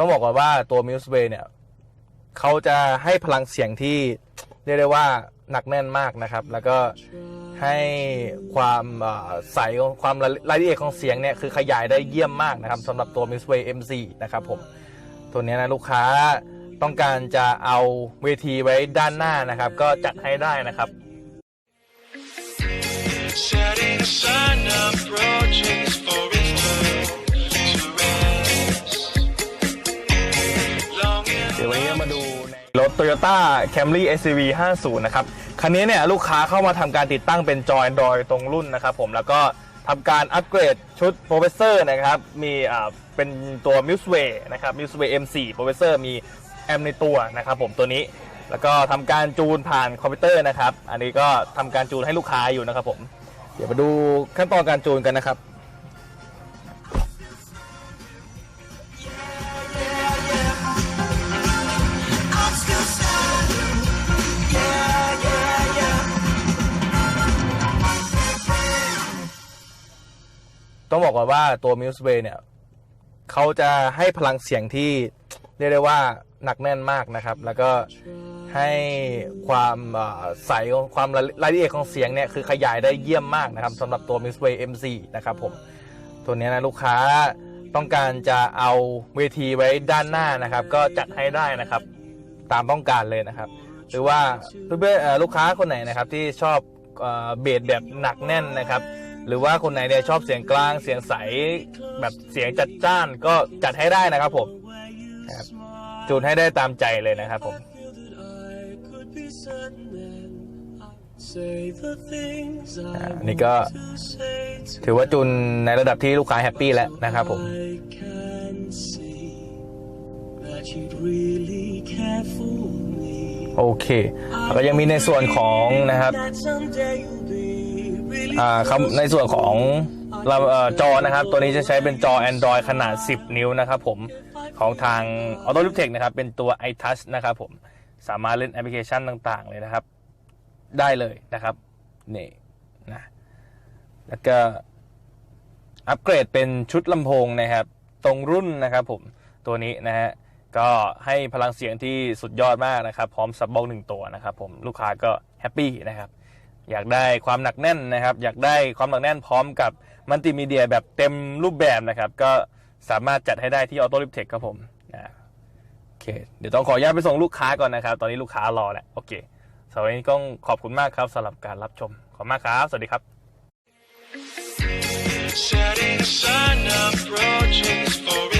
ต้องบอกก่อนว่าตัว m u s e w a y เนี่ยเขาจะให้พลังเสียงที่เรียกได้ว่าหนักแน่นมากนะครับ แล้วก็ให้ความใสของความรายละเอียดของเสียงเนี่ยคือขยายได้เยี่ยมมากนะครับสำหรับตัว m u s e w a y MC นะครับผมตัวนี้นะลูกค้าต้องการจะเอาเวทีไว้ด้านหน้านะครับ ก็จัดให้ได้นะครับ Setting sun approaches for Toyota Camry SUV 50 นะครับ คันนี้เนี่ยลูกค้าเข้ามาทำการติดตั้งเป็นจอ Android ตรงรุ่นนะครับผมแล้วก็ทำการอัปเกรดชุดโปรเฟสเซอร์นะครับ มีอ่าเป็นตัว m u s e w a y นะครับ m u s e w a y M4 โปรเฟสเซอร์มีแอมในตัวนะครับผมตัวนี้แล้วก็ทำการจูนผ่านคอมพิวเตอร์นะครับ อันนี้ก็ทำการจูนให้ลูกค้าอยู่นะครับผม เดี๋ยวมาดูขั้นตอนการจูนกันนะครับ ต้องบอกก่อนว่าตัว m u s e w a y เนี่ยเขาจะให้พลังเสียงที่เรียกได้ว่าหนักแน่นมากนะครับ แล้วก็ให้ความเอ่อใสของความรายละเอียดของเสียงเนี่ยคือขยายได้เยี่ยมมากนะครับสำหรับตัว m u s e w a y MC นะครับผม ตัวเนี้ยนะลูกค้าต้องการจะเอาเวทีไว้ด้านหน้านะครับ ก็จัดให้ได้นะครับ ตามต้องการเลยนะครับ หรือว่าเพื่อนๆเอ่อลูกค้าคนไหนนะครับที่ชอบเอ่อเบสแบบหนักแน่นนะครับ หรือว่าคนไหนเนี่ยชอบเสียงกลางเสียงใสแบบเสียงจัดจ้านก็จัดให้ได้นะครับผมครับจูนให้ได้ตามใจเลยนะครับผมอ่านี่ก็ถือว่าจูนในระดับที่ลูกค้าแฮปปี้แล้วนะครับผม โอเค แล้วก็ยังมีในส่วนของนะครับ ในส่วนของจอนะครับ ตัวนี้จะใช้เป็นจอ Android ขนาด 10 นิ้วนะครับผมของทาง Auto l i p t e c h นะครับ เป็นตัว iTouch นะครับผมสามารถเล่นแอปพลิเคชันต่างๆ เลยนะครับ ได้เลยนะครับนี่นะแล้วก็อัปเกรดเป็นชุดลำโพงนะครับ ตรงรุ่นนะครับผมตัวนี้นะฮะก็ให้พลังเสียงที่สุดยอดมากนะครับ พร้อมซับบ็อกหนึ่งตัวนะครับผมลูกค้าก็แฮปปี้นะครับ อยากได้ความหนักแน่นนะครับ อยากได้ความหนักแน่นพร้อมกับมัลติมีเดียแบบเต็มรูปแบบนะครับ ก็สามารถจัดให้ได้ที่ออโต้ลิฟเทคครับผมนะโอเค เดี๋ยวต้องขออนุญาตไปส่งลูกค้าก่อนนะครับ ตอนนี้ลูกค้ารอแหละโอเคสำหรับวันนี้ก็ขอบคุณมากครับสำหรับการรับชม ขอบมากครับ สวัสดีครับ Setting a sign up projects for